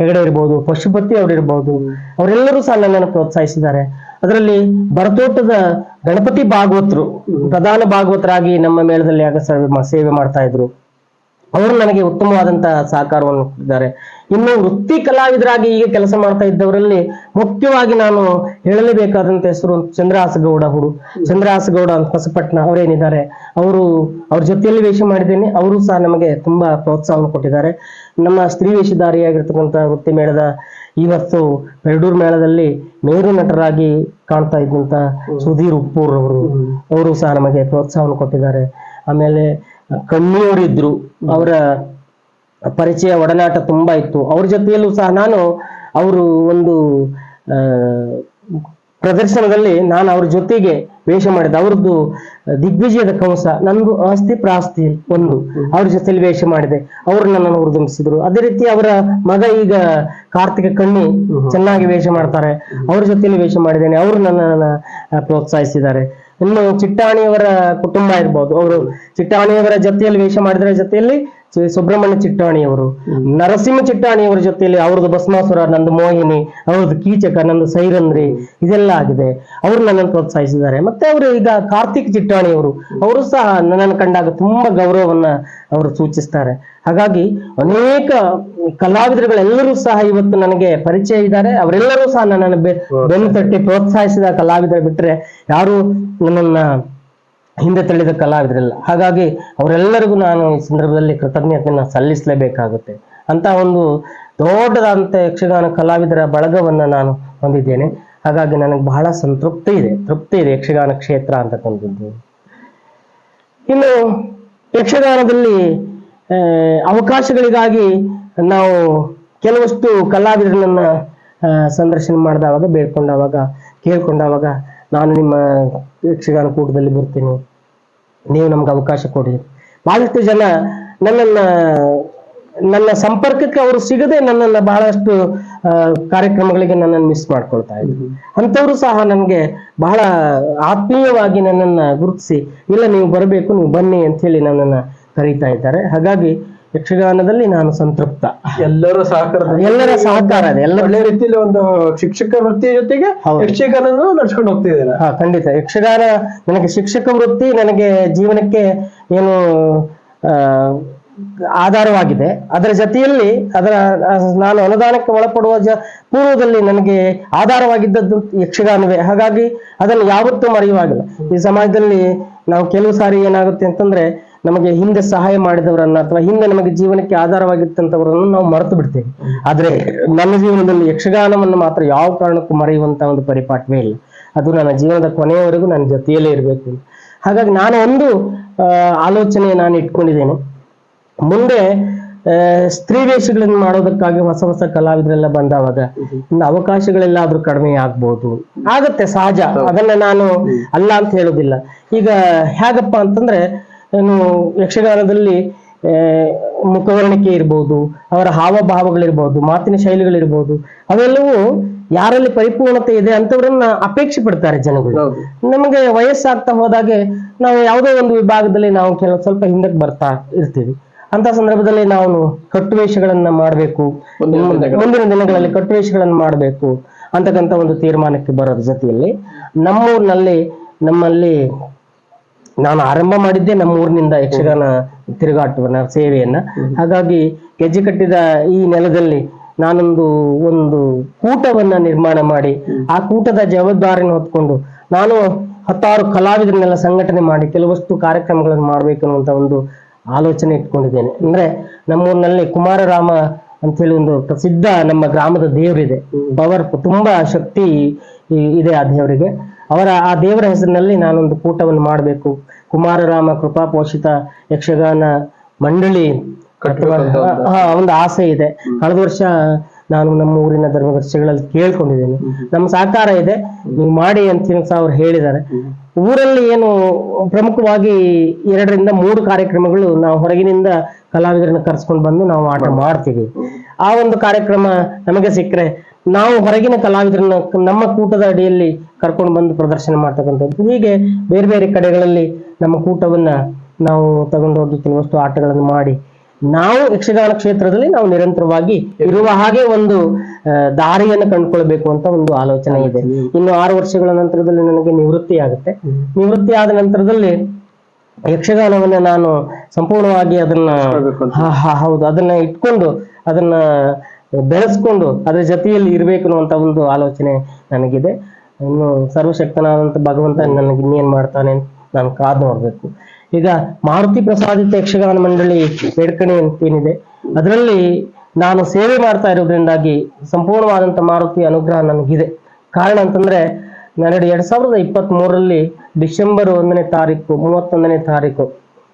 ಹೆಗಡೆ ಇರ್ಬೋದು, ಪಶುಪತಿ ಅವರು ಇರ್ಬೋದು. ಅವರೆಲ್ಲರೂ ಸಹ ನನ್ನನ್ನು ಪ್ರೋತ್ಸಾಹಿಸಿದ್ದಾರೆ. ಅದರಲ್ಲಿ ಬರತೋಟದ ಗಣಪತಿ ಭಾಗವತರು, ಪ್ರಧಾನ ಭಾಗವತರಾಗಿ ನಮ್ಮ ಮೇಳದಲ್ಲಿ ಆಗ ಸೇವೆ ಮಾಡ್ತಾ ಇದ್ರು. ಅವರು ನನಗೆ ಉತ್ತಮವಾದಂತಹ ಸಹಕಾರವನ್ನು ಕೊಟ್ಟಿದ್ದಾರೆ. ಇನ್ನು ವೃತ್ತಿ ಕಲಾವಿದರಾಗಿ ಈಗ ಕೆಲಸ ಮಾಡ್ತಾ ಇದ್ದವರಲ್ಲಿ ಮುಖ್ಯವಾಗಿ ನಾನು ಹೇಳಲೇಬೇಕಾದಂತ ಹೆಸರು ಚಂದ್ರಹಾಸಗೌಡ ಅವರು. ಚಂದ್ರಹಾಸಗೌಡ ಅಂತ ಹೊಸಪಟ್ಟಣ ಅವರೇನಿದ್ದಾರೆ, ಅವರು ಅವ್ರ ಜೊತೆಯಲ್ಲಿ ವೇಷ ಮಾಡಿದ್ದೇನೆ. ಅವರು ಸಹ ನಮಗೆ ತುಂಬಾ ಪ್ರೋತ್ಸಾಹವನ್ನು ಕೊಟ್ಟಿದ್ದಾರೆ. ನಮ್ಮ ಸ್ತ್ರೀ ವೇಷಧಾರಿಯಾಗಿರ್ತಕ್ಕಂಥ ವೃತ್ತಿ ಮೇಳದ ಇವತ್ತು ಬೆಳ್ಳೂರು ಮೇಳದಲ್ಲಿ ಮೇರು ನಟರಾಗಿ ಕಾಣ್ತಾ ಇದ್ದಂತ ಸುಧೀರ್ ಉಪ್ಪೂರ್ ಅವರು. ಅವರು ಸಹ ನಮಗೆ ಪ್ರೋತ್ಸಾಹವನ್ನು ಕೊಟ್ಟಿದ್ದಾರೆ. ಆಮೇಲೆ ಕಣ್ಣಿಯವರಿದ್ರು ಅವರ ಪರಿಚಯ ಒಡನಾಟ ತುಂಬಾ ಇತ್ತು. ಅವ್ರ ಜೊತೆಯಲ್ಲೂ ಸಹ ನಾನು ಅವರು ಒಂದು ಪ್ರದರ್ಶನದಲ್ಲಿ ನಾನು ಅವ್ರ ಜೊತೆಗೆ ವೇಷ ಮಾಡಿದ ಅವ್ರದ್ದು ದಿಗ್ವಿಜಯದ ಕಂಸ ನಂದು ಆಸ್ತಿ ಪ್ರಾಸ್ತಿ ಒಂದು. ಅವ್ರ ಜೊತೆ ವೇಷ ಮಾಡಿದೆ. ಅವರು ನನ್ನನ್ನು ಉರ್ದುಂಬಿಸಿದ್ರು ಅದೇ ರೀತಿ ಅವರ ಮಗ ಈಗ ಕಾರ್ತಿಕ ಕಣ್ಣಿ ಚೆನ್ನಾಗಿ ವೇಷ ಮಾಡ್ತಾರೆ. ಅವ್ರ ಜೊತೆಲಿ ವೇಷ ಮಾಡಿದ್ದೇನೆ. ಅವರು ನನ್ನನ್ನ ಪ್ರೋತ್ಸಾಹಿಸಿದ್ದಾರೆ. ಇನ್ನು ಚಿಟ್ಟಾಣಿಯವರ ಕುಟುಂಬ ಇರ್ಬೋದು. ಅವರು ಚಿಟ್ಟಾಣಿಯವರ ಜೊತೆಯಲ್ಲಿ ವೇಷ ಮಾಡಿದ್ರ ಜೊತೆಯಲ್ಲಿ ಚಿ- ಸುಬ್ರಹ್ಮಣ್ಯ ಚಿಟ್ಟಾಣಿಯವರು, ನರಸಿಂಹ ಚಿಟ್ಟಾಣಿಯವರ ಜೊತೆಯಲ್ಲಿ ಅವ್ರದ್ದು ಭಸ್ಮಾಸುರ, ನಂದು ಮೋಹಿನಿ, ಅವ್ರದ್ದು ಕೀಚಕ, ನಂದು ಸೈರಂದ್ರಿ ಇದೆಲ್ಲ ಆಗಿದೆ. ಅವರು ನನ್ನನ್ನು ಪ್ರೋತ್ಸಾಹಿಸಿದ್ದಾರೆ. ಮತ್ತೆ ಅವರು ಈಗ ಕಾರ್ತಿಕ್ ಚಿಟ್ಟಾಣಿಯವರು, ಅವರು ಸಹ ನನ್ನನ್ನು ಕಂಡಾಗ ತುಂಬಾ ಗೌರವವನ್ನ ಅವರು ಸೂಚಿಸ್ತಾರೆ. ಹಾಗಾಗಿ ಅನೇಕ ಕಲಾವಿದರುಗಳೆಲ್ಲರೂ ಸಹ ಇವತ್ತು ನನಗೆ ಪರಿಚಯ ಇದ್ದಾರೆ. ಅವರೆಲ್ಲರೂ ಸಹ ನನ್ನನ್ನು ಬೆನ್ನು ತಟ್ಟಿ ಪ್ರೋತ್ಸಾಹಿಸಿದ ಕಲಾವಿದರು ಬಿಟ್ರೆ ಯಾರು ನನ್ನನ್ನ ಹಿಂದೆ ತಳ್ಳಿದ ಕಲಾವಿದರಲ್ಲ. ಹಾಗಾಗಿ ಅವರೆಲ್ಲರಿಗೂ ನಾನು ಈ ಸಂದರ್ಭದಲ್ಲಿ ಕೃತಜ್ಞತೆಯನ್ನು ಸಲ್ಲಿಸಲೇಬೇಕಾಗುತ್ತೆ. ಅಂತ ಒಂದು ದೊಡ್ಡದಾದಂಥ ಯಕ್ಷಗಾನ ಕಲಾವಿದರ ಬಳಗವನ್ನ ನಾನು ಹೊಂದಿದ್ದೇನೆ. ಹಾಗಾಗಿ ನನಗೆ ಬಹಳ ಸಂತೃಪ್ತಿ ಇದೆ. ತೃಪ್ತಿ ಇದೆ ಯಕ್ಷಗಾನ ಕ್ಷೇತ್ರ ಅಂತಕ್ಕಂಥದ್ದು ಇನ್ನು ಯಕ್ಷಗಾನದಲ್ಲಿ ಅವಕಾಶಗಳಿಗಾಗಿ ನಾವು ಕೆಲವಷ್ಟು ಕಲಾವಿದರನ್ನ ಸಂದರ್ಶನ ಮಾಡಿದವಾಗ, ಬೇಡ್ಕೊಂಡಾವಾಗ ಕೇಳ್ಕೊಂಡಾಗ ನಾನು ನಿಮ್ಮ ಯಕ್ಷಗಾನ ಕೂಟದಲ್ಲಿ ಬರ್ತೀನಿ. ನೀವು ನಮ್ಗೆ ಅವಕಾಶ ಕೊಡಿ. ಬಹಳಷ್ಟು ಜನ ನನ್ನನ್ನ, ನನ್ನ ಸಂಪರ್ಕಕ್ಕೆ ಅವರು ಸಿಗದೆ ನನ್ನನ್ನ ಬಹಳಷ್ಟು ಕಾರ್ಯಕ್ರಮಗಳಿಗೆ ನನ್ನನ್ನು ಮಿಸ್ ಮಾಡ್ಕೊಳ್ತಾ ಇದ್ರು. ಅಂಥವ್ರು ಸಹ ನನಗೆ ಬಹಳ ಆತ್ಮೀಯವಾಗಿ ನನ್ನನ್ನ ಗುರುತಿಸಿ, ಇಲ್ಲ ನೀವು ಬರಬೇಕು, ನೀವು ಬನ್ನಿ ಅಂತ ಹೇಳಿ ನನ್ನನ್ನ ಕರೀತಾ ಇದ್ದಾರೆ. ಹಾಗಾಗಿ ಯಕ್ಷಗಾನದಲ್ಲಿ ನಾನು ಸಂತೃಪ್ತ. ಎಲ್ಲರ ಸಹಕಾರ ಎಲ್ಲರ ಸಹಕಾರ ಒಳ್ಳೆ ರೀತಿಯಲ್ಲಿ ಒಂದು ಶಿಕ್ಷಕ ವೃತ್ತಿಯ ಜೊತೆಗೆ ಯಕ್ಷಗಾನ ನಡ್ಸ್ಕೊಂಡು ಹೋಗ್ತಿದ್ದೀರಾ? ಹಾ ಖಂಡಿತ. ಯಕ್ಷಗಾನ ನನಗೆ ಶಿಕ್ಷಕ ವೃತ್ತಿ ನನಗೆ ಜೀವನಕ್ಕೆ ಏನು ಆಧಾರವಾಗಿದೆ. ಅದರ ಜೊತೆಯಲ್ಲಿ ಅದರ ನಾನು ಅನುದಾನಕ್ಕೆ ಒಳಪಡುವ ಜ ಪೂರ್ವದಲ್ಲಿ ನನಗೆ ಆಧಾರವಾಗಿದ್ದದ್ದು ಯಕ್ಷಗಾನವೇ. ಹಾಗಾಗಿ ಅದನ್ನು ಯಾವತ್ತೂ ಮರೆಯುವಾಗಿಲ್ಲ ಈ ಸಮಾಜದಲ್ಲಿ ನಾವು ಕೆಲವು ಸಾರಿ ಏನಾಗುತ್ತೆ ಅಂತಂದ್ರೆ ನಮಗೆ ಹಿಂದೆ ಸಹಾಯ ಮಾಡಿದವರನ್ನ ಅಥವಾ ಹಿಂದೆ ನಮಗೆ ಜೀವನಕ್ಕೆ ಆಧಾರವಾಗಿರ್ತಂಥವರನ್ನು ನಾವು ಮರೆತು ಬಿಡ್ತೇವೆ. ಆದ್ರೆ ನನ್ನ ಜೀವನದಲ್ಲಿ ಯಕ್ಷಗಾನವನ್ನು ಮಾತ್ರ ಯಾವ ಕಾರಣಕ್ಕೂ ಮರೆಯುವಂತ ಒಂದು ಪರಿಪಾಠವೇ ಇಲ್ಲ. ಅದು ನನ್ನ ಜೀವನದ ಕೊನೆಯವರೆಗೂ ನನ್ನ ಜೊತೆಯಲ್ಲೇ ಇರಬೇಕು. ಹಾಗಾಗಿ ನಾನು ಒಂದು ಆಲೋಚನೆ ನಾನು ಇಟ್ಕೊಂಡಿದ್ದೇನೆ. ಮುಂದೆ ಸ್ತ್ರೀ ವೇಷಗಳನ್ನು ಮಾಡೋದಕ್ಕಾಗಿ ಹೊಸ ಹೊಸ ಕಲಾವಿದರೆಲ್ಲ ಬಂದಾವಾಗ ಇನ್ನು ಅವಕಾಶಗಳೆಲ್ಲಾದ್ರೂ ಕಡಿಮೆ ಆಗ್ಬೋದು. ಆಗತ್ತೆ ಸಹಜ. ಅದನ್ನ ನಾನು ಅಲ್ಲ ಅಂತ ಹೇಳೋದಿಲ್ಲ ಈಗ ಹೇಗಪ್ಪ ಅಂತಂದ್ರೆ ಏನು ಯಕ್ಷಗಾನದಲ್ಲಿ ಮುಖವರ್ಣಿಕೆ ಇರ್ಬೋದು ಅವರ ಹಾವಭಾವಗಳಿರ್ಬೋದು ಮಾತಿನ ಶೈಲಿಗಳಿರ್ಬೋದು ಅವೆಲ್ಲವೂ ಯಾರಲ್ಲಿ ಪರಿಪೂರ್ಣತೆ ಇದೆ ಅಂತವ್ರನ್ನ ಅಪೇಕ್ಷೆ ಪಡ್ತಾರೆ ಜನಗಳು. ನಮಗೆ ವಯಸ್ಸಾಗ್ತಾ ಹೋದಾಗೆ ನಾವು ಯಾವುದೋ ಒಂದು ವಿಭಾಗದಲ್ಲಿ ನಾವು ಕೆಲವು ಸ್ವಲ್ಪ ಹಿಂದಕ್ಕೆ ಬರ್ತಾ ಇರ್ತೀವಿ. ಅಂತ ಸಂದರ್ಭದಲ್ಲಿ ನಾವು ಕಟ್ಟುವೇಷಗಳನ್ನ ಮಾಡಬೇಕು. ಮುಂದಿನ ದಿನಗಳಲ್ಲಿ. ಮುಂದಿನ ದಿನಗಳಲ್ಲಿ ಕಟ್ಟುವೇಷಗಳನ್ನ ಮಾಡಬೇಕು ಅಂತಕ್ಕಂಥ ಒಂದು ತೀರ್ಮಾನಕ್ಕೆ ಬರೋದ್ರ ಜೊತೆಯಲ್ಲಿ ನಮ್ಮೂರಿನಲ್ಲಿ ನಮ್ಮಲ್ಲಿ ನಾನು ಆರಂಭ ಮಾಡಿದ್ದೆ ನಮ್ಮ ಊರಿನಿಂದ ಯಕ್ಷಗಾನ ತಿರುಗಾಟವನ್ನ ಸೇವೆಯನ್ನ. ಹಾಗಾಗಿ ಗೆಜ್ಜೆ ಕಟ್ಟಿದ ಈ ನೆಲದಲ್ಲಿ ನಾನೊಂದು ಒಂದು ಕೂಟವನ್ನ ನಿರ್ಮಾಣ ಮಾಡಿ ಆ ಕೂಟದ ಜವಾಬ್ದಾರಿಯನ್ನು ಹೊತ್ಕೊಂಡು ನಾನು ಹತ್ತಾರು ಕಲಾವಿದರನ್ನೆಲ್ಲ ಸಂಘಟನೆ ಮಾಡಿ ಕೆಲವಷ್ಟು ಕಾರ್ಯಕ್ರಮಗಳನ್ನು ಮಾಡಬೇಕು ಅನ್ನುವಂತ ಒಂದು ಆಲೋಚನೆ ಇಟ್ಕೊಂಡಿದ್ದೇನೆ. ಅಂದ್ರೆ ನಮ್ಮೂರಿನಲ್ಲಿ ಕುಮಾರರಾಮ ಅಂತ ಹೇಳಿ ಒಂದು ಪ್ರಸಿದ್ಧ ನಮ್ಮ ಗ್ರಾಮದ ದೇವರಿದೆ. ಪವರ್ ತುಂಬಾ ಶಕ್ತಿ ಇದೆ ಆ ದೇವರಿಗೆ. ಅವರ ಆ ದೇವರ ಹೆಸರಿನಲ್ಲಿ ನಾನೊಂದು ಕೂಟವನ್ನು ಮಾಡಬೇಕು. ಕುಮಾರರಾಮ ಕೃಪಾ ಪೋಷಿತ ಯಕ್ಷಗಾನ ಮಂಡಳಿ ಕಟ್ಟುವ ಒಂದು ಹಾ ಒಂದು ಆಸೆ ಇದೆ. ಕಳೆದ ವರ್ಷ ನಾನು ನಮ್ಮ ಊರಿನ ಧರ್ಮದರ್ಶಿಗಳಲ್ಲಿ ಕೇಳ್ಕೊಂಡಿದ್ದೇನೆ. ನಮ್ಮ ಸಹಕಾರ ಇದೆ. ನೀವು ಮಾಡಿ ಅಂತ ಸಹ ಅವ್ರು ಹೇಳಿದ್ದಾರೆ. ಊರಲ್ಲಿ ಏನು ಪ್ರಮುಖವಾಗಿ ಎರಡರಿಂದ ಮೂರು ಕಾರ್ಯಕ್ರಮಗಳು ನಾವು ಹೊರಗಿನಿಂದ ಕಲಾವಿದರನ್ನ ಕರ್ಸ್ಕೊಂಡು ಬಂದು ನಾವು ಆಟ ಮಾಡ್ತೀವಿ. ಆ ಒಂದು ಕಾರ್ಯಕ್ರಮ ನಮಗೆ ಸಿಕ್ಕರೆ ನಾವು ಹೊರಗಿನ ಕಲಾವಿದರನ್ನ ನಮ್ಮ ಕೂಟದ ಅಡಿಯಲ್ಲಿ ಕರ್ಕೊಂಡು ಬಂದು ಪ್ರದರ್ಶನ ಮಾಡ್ತಕ್ಕಂಥದ್ದು. ಹೀಗೆ ಬೇರೆ ಬೇರೆ ಕಡೆಗಳಲ್ಲಿ ನಮ್ಮ ಕೂಟವನ್ನ ನಾವು ತಗೊಂಡೋಗಿ ಕೆಲವಷ್ಟು ಆಟಗಳನ್ನು ಮಾಡಿ ನಾವು ಯಕ್ಷಗಾನ ಕ್ಷೇತ್ರದಲ್ಲಿ ನಾವು ನಿರಂತರವಾಗಿ ಇರುವ ಹಾಗೆ ಒಂದು ದಾರಿಯನ್ನು ಕಂಡುಕೊಳ್ಬೇಕು ಅಂತ ಒಂದು ಆಲೋಚನೆ ಇದೆ. ಇನ್ನು ಆರು ವರ್ಷಗಳ ನಂತರದಲ್ಲಿ ನನಗೆ ನಿವೃತ್ತಿ ಆಗುತ್ತೆ. ನಿವೃತ್ತಿ ಆದ ನಂತರದಲ್ಲಿ ಯಕ್ಷಗಾನವನ್ನ ನಾನು ಸಂಪೂರ್ಣವಾಗಿ ಅದನ್ನ ಹೌದು. ಅದನ್ನ ಇಟ್ಕೊಂಡು ಅದನ್ನ ಬೆಳೆಸ್ಕೊಂಡು ಅದರ ಜೊತೆಯಲ್ಲಿ ಇರಬೇಕು ಅನ್ನುವಂತ ಒಂದು ಆಲೋಚನೆ ನನಗಿದೆ. ಇನ್ನು ಸರ್ವಶಕ್ತನಾದಂತ ಭಗವಂತ ನನಗೆ ಇನ್ನೇನ್ ಮಾಡ್ತಾನೆ ಅಂತ ನಾನು ಕಾದ್ ನೋಡ್ಬೇಕು. ಈಗ ಮಾರುತಿ ಪ್ರಸಾದಿತ ಯಕ್ಷಗಾನ ಮಂಡಳಿ ಬೇಡ್ಕಣಿ ಅಂತ ಏನಿದೆ ಅದರಲ್ಲಿ ನಾನು ಸೇವೆ ಮಾಡ್ತಾ ಇರೋದ್ರಿಂದಾಗಿ ಸಂಪೂರ್ಣವಾದಂತ ಮಾರುತಿ ಅನುಗ್ರಹ ನನಗಿದೆ. ಕಾರಣ ಅಂತಂದ್ರೆ ನಾನು ಎರಡ್ ಸಾವಿರದ ಇಪ್ಪತ್ತ್ ಮೂರರಲ್ಲಿ ಡಿಸೆಂಬರ್ ಒಂದನೇ ತಾರೀಕು, ಮೂವತ್ತೊಂದನೇ ತಾರೀಕು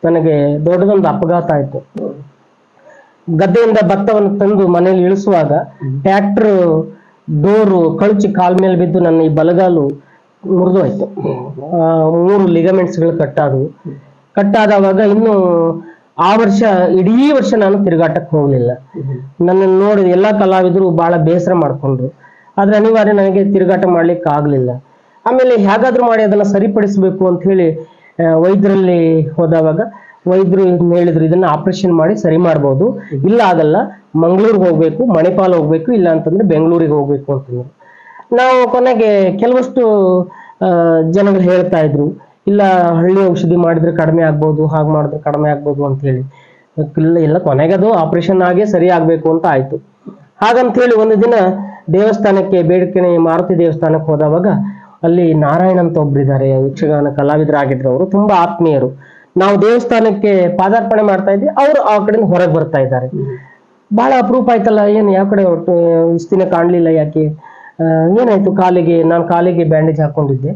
ನನಗೆ ದೊಡ್ಡದೊಂದು ಅಪಘಾತ ಆಯ್ತು. ಗದ್ದೆಯಿಂದ ಭತ್ತವನ್ನು ತಂದು ಮನೆಯಲ್ಲಿ ಇಳಿಸುವಾಗ ಟ್ರ್ಯಾಕ್ಟರ್, ಡೋರು, ಕಳಚಿ ಕಾಲ್ ಮೇಲೆ ಬಿದ್ದು ನನ್ನ ಈ ಬಲಗಾಲು ಮುರಿದು ಹೋಯ್ತು ಮೂರು ಲಿಗಮೆಂಟ್ಸ್ಗಳು ಕಟ್ಟಾದವು. ಕಟ್ಟಾದವಾಗ ಇನ್ನು ಆ ವರ್ಷ, ಇಡೀ ವರ್ಷ ನಾನು ತಿರುಗಾಟಕ್ಕೆ ಹೋಗಲಿಲ್ಲ. ನನ್ನನ್ನು ನೋಡಿ ಎಲ್ಲ ಕಲಾವಿದರು ಬಹಳ ಬೇಸರ ಮಾಡ್ಕೊಂಡ್ರು. ಆದ್ರೆ ಅನಿವಾರ್ಯ ನನಗೆ ತಿರುಗಾಟ ಮಾಡ್ಲಿಕ್ಕೆ ಆಗಲಿಲ್ಲ. ಆಮೇಲೆ ಹೇಗಾದ್ರೂ ಮಾಡಿ ಅದನ್ನ ಸರಿಪಡಿಸಬೇಕು ಅಂತ ಹೇಳಿ ವೈದ್ಯರಲ್ಲಿ ಹೋದವಾಗ ವೈದ್ಯರು ಹೇಳಿದ್ರು, ಇದನ್ನ ಆಪರೇಷನ್ ಮಾಡಿ ಸರಿ ಮಾಡ್ಬೋದು. ಇಲ್ಲ ಆಗಲ್ಲ, ಮಂಗಳೂರಿಗೆ ಹೋಗ್ಬೇಕು, ಮಣಿಪಾಲ್ ಹೋಗ್ಬೇಕು, ಇಲ್ಲ ಅಂತಂದ್ರೆ ಬೆಂಗಳೂರಿಗೆ ಹೋಗ್ಬೇಕು ಅಂತಂದ್ರು. ನಾವು ಕೊನೆಗೆ ಕೆಲವಷ್ಟು ಜನಗಳು ಹೇಳ್ತಾ ಇದ್ರು. ಇಲ್ಲ, ಹಳ್ಳಿ ಔಷಧಿ ಮಾಡಿದ್ರೆ ಕಡಿಮೆ ಆಗ್ಬೋದು, ಹಾಗೆ ಮಾಡಿದ್ರೆ ಕಡಿಮೆ ಆಗ್ಬೋದು ಅಂತ ಹೇಳಿ. ಇಲ್ಲ ಕೊನೆಗೆ ಅದು ಆಪರೇಷನ್ ಆಗೇ ಸರಿ ಆಗ್ಬೇಕು ಅಂತ ಆಯ್ತು. ಹಾಗಂತ ಹೇಳಿ ಒಂದು ದಿನ ದೇವಸ್ಥಾನಕ್ಕೆ ಬೇಡಿಕೆ ಮಾರುತಿ ದೇವಸ್ಥಾನಕ್ಕೆ ಹೋದವಾಗ ಅಲ್ಲಿ ನಾರಾಯಣ ಅಂತ ಒಬ್ರಿದ್ದಾರೆ, ಯಕ್ಷಗಾನ ಕಲಾವಿದರಾಗಿದ್ರು ಅವರು ತುಂಬಾ ಆತ್ಮೀಯರು. ನಾವು ದೇವಸ್ಥಾನಕ್ಕೆ ಪಾದಾರ್ಪಣೆ ಮಾಡ್ತಾ ಇದ್ವಿ, ಅವರು ಆ ಕಡೆಯಿಂದ ಹೊರಗೆ ಬರ್ತಾ ಇದ್ದಾರೆ. ಬಹಳ ಅಪರೂಪ ಆಯ್ತಲ್ಲ, ಏನು ಯಾವ ಕಡೆ ಇಷ್ಟು ದಿನ ಕಾಣ್ಲಿಲ್ಲ ಯಾಕೆ? ಏನಾಯ್ತು ಕಾಲಿಗೆ, ನಾನು ಕಾಲಿಗೆ ಬ್ಯಾಂಡೇಜ್ ಹಾಕೊಂಡಿದ್ದೆ.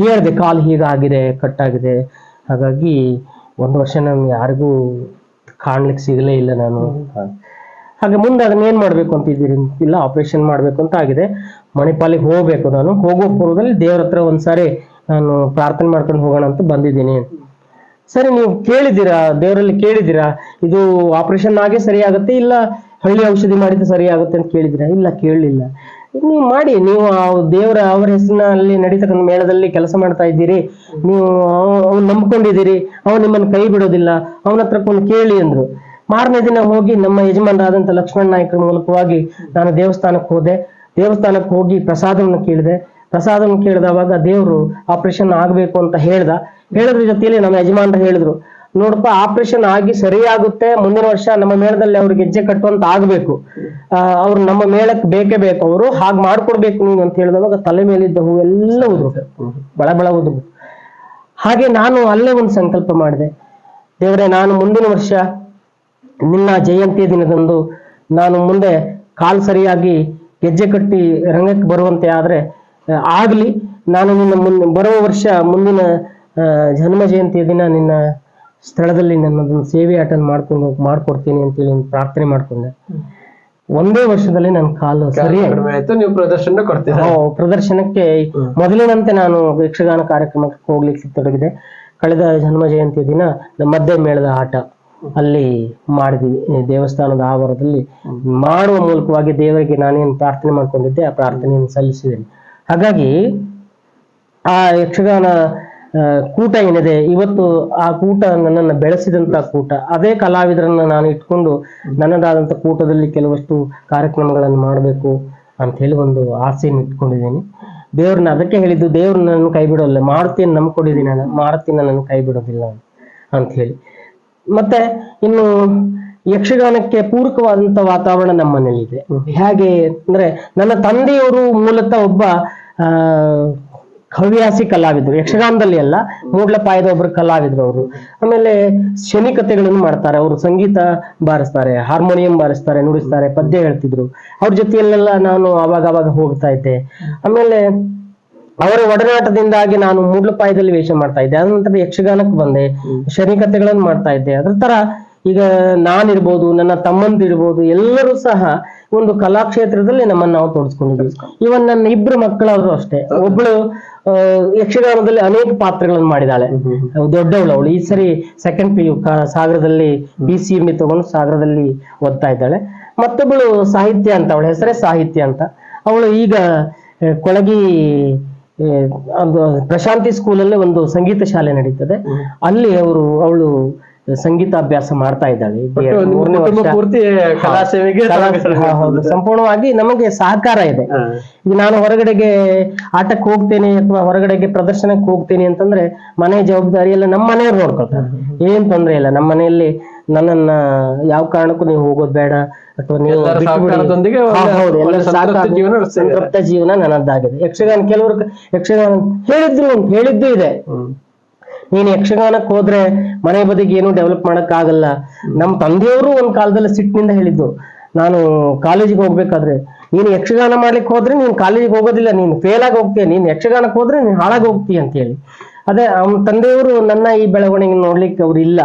ಹೇಳಿದೆ, ಕಾಲು ಹೀಗಾಗಿದೆ, ಕಟ್ಟಾಗಿದೆ. ಹಾಗಾಗಿ ಒಂದು ವರ್ಷ ನಾನು ಯಾರಿಗೂ ಕಾಣ್ಲಿಕ್ಕೆ ಸಿಗಲೇ ಇಲ್ಲ ನಾನು. ಹಾಗೆ ಮುಂದೆ ಅದನ್ನ ಏನ್ ಮಾಡ್ಬೇಕು ಅಂತ ಇಲ್ಲ ಆಪರೇಷನ್ ಮಾಡ್ಬೇಕು ಅಂತ ಆಗಿದೆ. ಮಣಿಪಾಲಿಗೆ ಹೋಗ್ಬೇಕು ನಾನು. ಹೋಗೋ ಪೂರ್ವದಲ್ಲಿ ದೇವ್ರ ಹತ್ರ ಒಂದ್ಸಾರಿ ನಾನು ಪ್ರಾರ್ಥನೆ ಮಾಡ್ಕೊಂಡು ಹೋಗೋಣ ಅಂತ ಬಂದಿದ್ದೀನಿ. ಸರಿ, ನೀವು ಕೇಳಿದ್ದೀರಾ? ದೇವರಲ್ಲಿ ಕೇಳಿದ್ದೀರಾ? ಇದು ಆಪರೇಷನ್ ಆಗೇ ಸರಿ ಆಗುತ್ತೆ ಇಲ್ಲ ಹಳ್ಳಿ ಔಷಧಿ ಮಾಡಿದ್ರೆ ಸರಿ ಆಗುತ್ತೆ ಅಂತ ಕೇಳಿದ್ರ ಇಲ್ಲ, ಕೇಳಲಿಲ್ಲ. ನೀವು ಮಾಡಿ, ನೀವು ಆ ದೇವರ, ಅವರ ಹೆಸರಿನಲ್ಲಿ ನಡೀತಕ್ಕಂಥ ಮೇಳದಲ್ಲಿ ಕೆಲಸ ಮಾಡ್ತಾ ಇದ್ದೀರಿ. ನೀವು ಅವ್ನು ನಂಬ್ಕೊಂಡಿದ್ದೀರಿ. ಅವನು ನಿಮ್ಮನ್ನು ಕೈ ಬಿಡೋದಿಲ್ಲ. ಅವನ ಹತ್ರ ಕೊಂಡು ಕೇಳಿ ಅಂದ್ರು. ಮಾರನೇ ದಿನ ಹೋಗಿ ನಮ್ಮ ಯಜಮಾನರಾದಂಥ ಲಕ್ಷ್ಮಣ ನಾಯಕರ ಮೂಲಕವಾಗಿ ನಾನು ದೇವಸ್ಥಾನಕ್ಕೆ ಹೋದೆ. ದೇವಸ್ಥಾನಕ್ಕೆ ಹೋಗಿ ಪ್ರಸಾದವನ್ನು ಕೇಳಿದೆ. ಪ್ರಸಾದವನ್ನು ಕೇಳಿದವಾಗ ದೇವರು ಆಪರೇಷನ್ ಆಗಬೇಕು ಅಂತ ಹೇಳ್ದ. ಹೇಳೋದ್ರ ಜೊತೆಯಲ್ಲಿ ನಮ್ಮ ಯಜಮಾನರು ಹೇಳಿದ್ರು ನೋಡಪ್ಪ ಆಪರೇಷನ್ ಆಗಿ ಸರಿಯಾಗುತ್ತೆ, ಮುಂದಿನ ವರ್ಷ ನಮ್ಮ ಮೇಳದಲ್ಲಿ ಅವ್ರಿಗೆ ಹೆಜ್ಜೆ ಕಟ್ಟುವಂತ ಆಗ್ಬೇಕು. ಅವ್ರು ನಮ್ಮ ಮೇಳಕ್ಕೆ ಬೇಕೇ ಬೇಕು ಅವರು, ಹಾಗೆ ಮಾಡ್ಕೊಡ್ಬೇಕು ನೀನು ಅಂತ ಹೇಳಿದವಾಗ ತಲೆ ಮೇಲಿದ್ದ ಹೂವೆಲ್ಲ ಉದ್ರು ಬಳ ಬಳ ಉದ್ರು ಹಾಗೆ ನಾನು ಅಲ್ಲೇ ಒಂದು ಸಂಕಲ್ಪ ಮಾಡಿದೆ. ದೇವರೇ, ನಾನು ಮುಂದಿನ ವರ್ಷ ನಿನ್ನ ಜಯಂತಿ ದಿನದಂದು ನಾನು ಮುಂದೆ ಕಾಲು ಸರಿಯಾಗಿ ಹೆಜ್ಜೆ ಕಟ್ಟಿ ರಂಗಕ್ಕೆ ಬರುವಂತೆ ಆದ್ರೆ ಆಗಲಿ, ನಾನು ನಿನ್ನ ಮುಂದೆ ಬರುವ ವರ್ಷ ಮುಂದಿನ ಜನ್ಮ ಜಯಂತಿಯ ದಿನ ನಿನ್ನ ಸ್ಥಳದಲ್ಲಿ ನನ್ನದೊಂದು ಸೇವೆ ಅಟೆಂಡ್ ಮಾಡ್ಕೊಂಡು ಹೋಗಿ ಮಾಡ್ಕೊಡ್ತೀನಿ ಅಂತೇಳಿ ಒಂದು ಪ್ರಾರ್ಥನೆ ಮಾಡ್ಕೊಂಡೆ. ಒಂದೇ ವರ್ಷದಲ್ಲಿ ನನ್ನ ಕಾಲು ಸರಿ ನೀವು ಪ್ರದರ್ಶನ ಕೊಡ್ತೀರಾ? ಪ್ರದರ್ಶನಕ್ಕೆ ಮೊದಲಿನಂತೆ ನಾನು ಯಕ್ಷಗಾನ ಕಾರ್ಯಕ್ರಮಕ್ಕೆ ಹೋಗ್ಲಿಕ್ಕೆ ತೊಡಗಿದೆ ಕಳೆದ ಜನ್ಮ ಜಯಂತಿ ದಿನ ಮಧ್ಯ ಮೇಳದ ಆಟ ಅಲ್ಲಿ ಮಾಡಿದ್ವಿ. ದೇವಸ್ಥಾನದ ಆವರದಲ್ಲಿ ಮಾಡುವ ಮೂಲಕವಾಗಿ ದೇವರಿಗೆ ನಾನೇನು ಪ್ರಾರ್ಥನೆ ಮಾಡ್ಕೊಂಡಿದ್ದೆ ಆ ಪ್ರಾರ್ಥನೆಯನ್ನು ಸಲ್ಲಿಸಿದ್ದೇನೆ. ಹಾಗಾಗಿ ಆ ಯಕ್ಷಗಾನ ಕೂಟ ಏನಿದೆ? ಇವತ್ತು ಆ ಕೂಟ ನನ್ನನ್ನು ಬೆಳೆಸಿದಂತ ಕೂಟ. ಅದೇ ಕಲಾವಿದರನ್ನ ನಾನು ಇಟ್ಕೊಂಡು ನನ್ನದಾದಂತ ಕೂಟದಲ್ಲಿ ಕೆಲವಷ್ಟು ಕಾರ್ಯಕ್ರಮಗಳನ್ನು ಮಾಡಬೇಕು ಅಂತ ಹೇಳಿ ಒಂದು ಆಸೆಯನ್ನು ಇಟ್ಕೊಂಡಿದ್ದೀನಿ. ದೇವ್ರನ್ನ ಅದಕ್ಕೆ ಹೇಳಿದ್ದು ದೇವ್ರು ನನ್ನ ಕೈ ಬಿಡೋಲ್ಲ ಮಾರುತಿಯನ್ನು ನಂಬ್ಕೊಂಡಿದ್ದೀನಿ ನಾನು. ಮಾರುತಿನ ನನ್ನ ಕೈ ಬಿಡೋದಿಲ್ಲ ಅಂತ ಹೇಳಿ. ಮತ್ತೆ ಇನ್ನು ಯಕ್ಷಗಾನಕ್ಕೆ ಪೂರಕವಾದಂತ ವಾತಾವರಣ ನಮ್ಮ ಮನೇಲಿದೆ ಹೇಗೆ ಅಂದ್ರೆ ನನ್ನ ತಂದೆಯವರು ಮೂಲತಃ ಒಬ್ಬ ಹವ್ಯಾಸಿ ಕಲಾವಿದರು, ಯಕ್ಷಗಾನದಲ್ಲಿ ಅಲ್ಲ ಮೂಡ್ಲಪಾಯದ ಒಬ್ಬರು ಕಲಾವಿದರು ಅವರು. ಆಮೇಲೆ ಶನಿ ಕಥೆಗಳನ್ನು ಮಾಡ್ತಾರೆ, ಅವರು ಸಂಗೀತ ಬಾರಿಸ್ತಾರೆ, ಹಾರ್ಮೋನಿಯಂ ಬಾರಿಸ್ತಾರೆ, ನುಡಿಸ್ತಾರೆ, ಪದ್ಯ ಹೇಳ್ತಿದ್ರು. ಅವ್ರ ಜೊತೆಯಲ್ಲೆಲ್ಲ ನಾನು ಅವಾಗ ಅವಾಗ ಹೋಗ್ತಾ ಇದ್ದೆ. ಆಮೇಲೆ ಅವರ ಒಡನಾಟದಿಂದಾಗಿ ನಾನು ಮೂಡ್ಲಪಾಯದಲ್ಲಿ ವೇಷ ಮಾಡ್ತಾ ಇದ್ದೆ. ಅದ ನಂತರ ಯಕ್ಷಗಾನಕ್ಕೆ ಬಂದೆ, ಶನಿ ಕಥೆಗಳನ್ನು ಮಾಡ್ತಾ ಇದ್ದೆ. ಅದ್ರ ತರ ಈಗ ನಾನಿರ್ಬೋದು, ನನ್ನ ತಮ್ಮಂದಿರ್ಬೋದು, ಎಲ್ಲರೂ ಸಹ ಒಂದು ಕಲಾಕ್ಷೇತ್ರದಲ್ಲಿ ನಮ್ಮನ್ನ ನಾವು ತೋರಿಸ್ಕೊಂಡಿದ್ದೀವಿ ಇವನ್ ನನ್ನ ಇಬ್ರು ಮಕ್ಕಳಾದ್ರು ಅಷ್ಟೇ. ಒಬ್ಳು ಯಕ್ಷಗಾನದಲ್ಲಿ ಅನೇಕ ಪಾತ್ರಗಳನ್ನು ಮಾಡಿದಾಳೆ. ದೊಡ್ಡವಳು ಅವಳು. ಈ ಸರಿ ಸೆಕೆಂಡ್ ಪಿ ಯು ಸಾಗರದಲ್ಲಿ ಬಿ ಸಿ ಎಂ ತಗೊಂಡು ಸಾಗರದಲ್ಲಿ ಓದ್ತಾ ಇದ್ದಾಳೆ. ಮತ್ತೊಬ್ಬಳು ಸಾಹಿತ್ಯ ಅಂತ ಅವಳ ಹೆಸರೇ ಸಾಹಿತ್ಯ ಅಂತ. ಅವಳು ಈಗ ಕೊಳಗಿ ಪ್ರಶಾಂತಿ ಸ್ಕೂಲಲ್ಲಿ ಒಂದು ಸಂಗೀತ ಶಾಲೆ ನಡೀತದೆ. ಅಲ್ಲಿ ಅವರು ಅವಳು ಸಂಗೀತಾಭ್ಯಾಸ ಮಾಡ್ತಾ ಇದ್ದಾಳೆ. ಮೂರನೇ ವರ್ಷ. ಪೂರ್ತಿ ಕಲಾ ಸೇವೆಗೆ ಹೌದು. ಸಂಪೂರ್ಣವಾಗಿ ನಮಗೆ ಸಹಕಾರ ಇದೆ. ಈಗ ನಾನು ಹೊರಗಡೆಗೆ ಆಟಕ್ಕೆ ಹೋಗ್ತೇನೆ ಅಥವಾ ಹೊರಗಡೆಗೆ ಪ್ರದರ್ಶನಕ್ಕೆ ಹೋಗ್ತೇನೆ ಅಂತಂದ್ರೆ ಮನೆ ಜವಾಬ್ದಾರಿ ಎಲ್ಲ ನಮ್ಮ ಮನೆಯವ್ರು ನೋಡ್ಕೊಳ್ತಾರೆ. ಏನ್ ತೊಂದ್ರೆ ಇಲ್ಲ. ನಮ್ಮ ಮನೆಯಲ್ಲಿ ನನ್ನನ್ನ ಯಾವ ಕಾರಣಕ್ಕೂ ನೀವು ಹೋಗೋದು ಬೇಡ. ಅಥವಾ ನೀವು ಸಂತೃಪ್ತ ಜೀವನ ನನ್ನದ್ದಾಗಿದೆ ಯಕ್ಷಗಾನ ಕೆಲವರು ಯಕ್ಷಗಾನ ಹೇಳಿದ್ರು ಹೇಳಿದ್ದು ಇದೆ. ನೀನು ಯಕ್ಷಗಾನಕ್ಕೆ ಹೋದ್ರೆ ಮನೆ ಬದಿಗೆ ಏನು ಡೆವಲಪ್ ಮಾಡಕ್ ಆಗಲ್ಲ ನಮ್ಮ ತಂದೆಯವರು ಒಂದ್ ಕಾಲದಲ್ಲಿ ಸಿಟ್ಟಿನಿಂದ ಹೇಳಿದ್ದು ನಾನು ಕಾಲೇಜಿಗೆ ಹೋಗ್ಬೇಕಾದ್ರೆ ನೀನು ಯಕ್ಷಗಾನ ಮಾಡ್ಲಿಕ್ಕೆ ಹೋದ್ರೆ ನೀನ್ ಕಾಲೇಜಿಗೆ ಹೋಗೋದಿಲ್ಲ ನೀನ್ ಫೇಲ್ ಆಗಿ ಹೋಗ್ತೀಯ ನೀನ್ ಯಕ್ಷಗಾನಕ್ಕೆ ಹೋದ್ರೆ ನೀನ್ ಹಾಳಾಗಿ ಹೋಗ್ತೀಯ ಅಂತ ಹೇಳಿ. ಅದೇ ಅವ್ನ ತಂದೆಯವರು ನನ್ನ ಈ ಬೆಳವಣಿಗೆ ನೋಡ್ಲಿಕ್ಕೆ ಅವ್ರು ಇಲ್ಲ.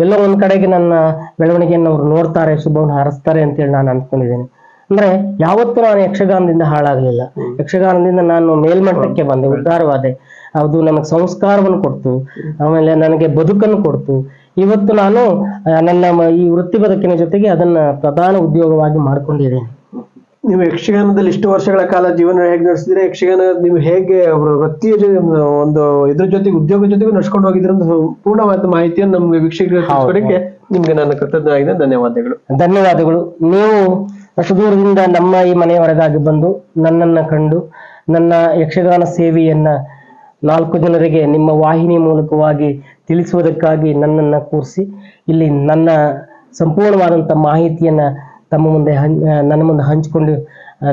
ಎಲ್ಲೋ ಒಂದ್ ಕಡೆಗೆ ನನ್ನ ಬೆಳವಣಿಗೆಯನ್ನು ಅವ್ರು ನೋಡ್ತಾರೆ ಶುಭವನ್ನು ಹಾರಿಸ್ತಾರೆ ಅಂತೇಳಿ ನಾನು ಅನ್ಕೊಂಡಿದ್ದೇನೆ. ಅಂದ್ರೆ ಯಾವತ್ತೂ ನಾನು ಯಕ್ಷಗಾನದಿಂದ ಹಾಳಾಗ್ಲಿಲ್ಲ. ಯಕ್ಷಗಾನದಿಂದ ನಾನು ಮೇಲ್ಮಟ್ಟಕ್ಕೆ ಬಂದೆ ಉದ್ಧಾರವಾದೆ. ಅದು ನನಗೆ ಸಂಸ್ಕಾರವನ್ನು ಕೊಡ್ತು. ಆಮೇಲೆ ನನಗೆ ಬದುಕನ್ನು ಕೊಡ್ತು. ಇವತ್ತು ನಾನು ನನ್ನ ಈ ವೃತ್ತಿ ಬದುಕಿನ ಜೊತೆಗೆ ಅದನ್ನ ಪ್ರಧಾನ ಉದ್ಯೋಗವಾಗಿ ಮಾಡ್ಕೊಂಡಿದ್ದೇನೆ. ನೀವು ಯಕ್ಷಗಾನದಲ್ಲಿ ಇಷ್ಟು ವರ್ಷಗಳ ಕಾಲ ಜೀವನ ಹೇಗೆ ನಡೆಸಿದ್ರೆ? ಯಕ್ಷಗಾನ ನೀವು ಹೇಗೆ ಅವರ ವೃತ್ತಿಯ ಒಂದು ಇದ್ರ ಜೊತೆಗೆ ಉದ್ಯೋಗ ಜೊತೆಗೆ ನಡ್ಸ್ಕೊಂಡು ಹೋಗಿದ್ರೆ ಪೂರ್ಣವಾದ ಮಾಹಿತಿಯನ್ನು ನಮ್ಗೆ ವೀಕ್ಷಕರಿಗೆ ನಿಮ್ಗೆ ನನ್ನ ಕೃತಜ್ಞನಾಗಿದೆ ಧನ್ಯವಾದಗಳು. ಧನ್ಯವಾದಗಳು. ನೀವು ಅಷ್ಟು ದೂರದಿಂದ ನಮ್ಮ ಈ ಮನೆಯವರೆಗಾಗಿ ಬಂದು ನನ್ನನ್ನ ಕಂಡು ನನ್ನ ಯಕ್ಷಗಾನ ಸೇವೆಯನ್ನ ನಾಲ್ಕು ಜನರಿಗೆ ನಿಮ್ಮ ವಾಹಿನಿ ಮೂಲಕವಾಗಿ ತಿಳಿಸುವುದಕ್ಕಾಗಿ ನನ್ನನ್ನ ಕೂರಿಸಿ, ಇಲ್ಲಿ ನನ್ನ ಸಂಪೂರ್ಣವಾದಂಥ ಮಾಹಿತಿಯನ್ನ ತಮ್ಮ ಮುಂದೆ ನನ್ನ ಮುಂದೆ ಹಂಚಿಕೊಂಡು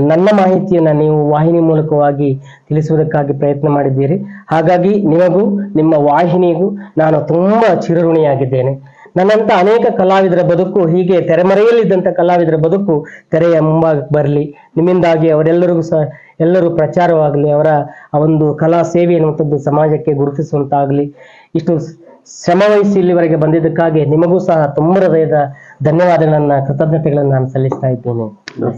ನನ್ನ ಮಾಹಿತಿಯನ್ನ ನೀವು ವಾಹಿನಿ ಮೂಲಕವಾಗಿ ತಿಳಿಸುವುದಕ್ಕಾಗಿ ಪ್ರಯತ್ನ ಮಾಡಿದ್ದೀರಿ. ಹಾಗಾಗಿ ನಿಮಗೂ, ನಿಮ್ಮ ವಾಹಿನಿಗೂ ನಾನು ತುಂಬಾ ಚಿರಋಣಿಯಾಗಿದ್ದೇನೆ. ನನ್ನಂತ ಅನೇಕ ಕಲಾವಿದರ ಬದುಕು, ಹೀಗೆ ತೆರೆಮರೆಯಲ್ಲಿದ್ದಂಥ ಕಲಾವಿದರ ಬದುಕು ತೆರೆಯ ಮುಂಭಾಗಕ್ಕೆ ಬರಲಿ. ನಿಮ್ಮಿಂದಾಗಿ ಅವರೆಲ್ಲರಿಗೂ ಸಹ ಎಲ್ಲರೂ ಪ್ರಚಾರವಾಗಲಿ, ಅವರ ಆ ಒಂದು ಕಲಾ ಸೇವೆ ಅನ್ನುವಂಥದ್ದು ಸಮಾಜಕ್ಕೆ ಗುರುತಿಸುವಂತಾಗಲಿ. ಇಷ್ಟು ಶ್ರಮವಹಿಸಿ ಇಲ್ಲಿವರೆಗೆ ಬಂದಿದ್ದಕ್ಕಾಗಿ ನಿಮಗೂ ಸಹ ತುಂಬ ಹೃದಯದ ಧನ್ಯವಾದಗಳನ್ನ, ಕೃತಜ್ಞತೆಗಳನ್ನು ನಾನು ಸಲ್ಲಿಸ್ತಾ ಇದ್ದೇನೆ.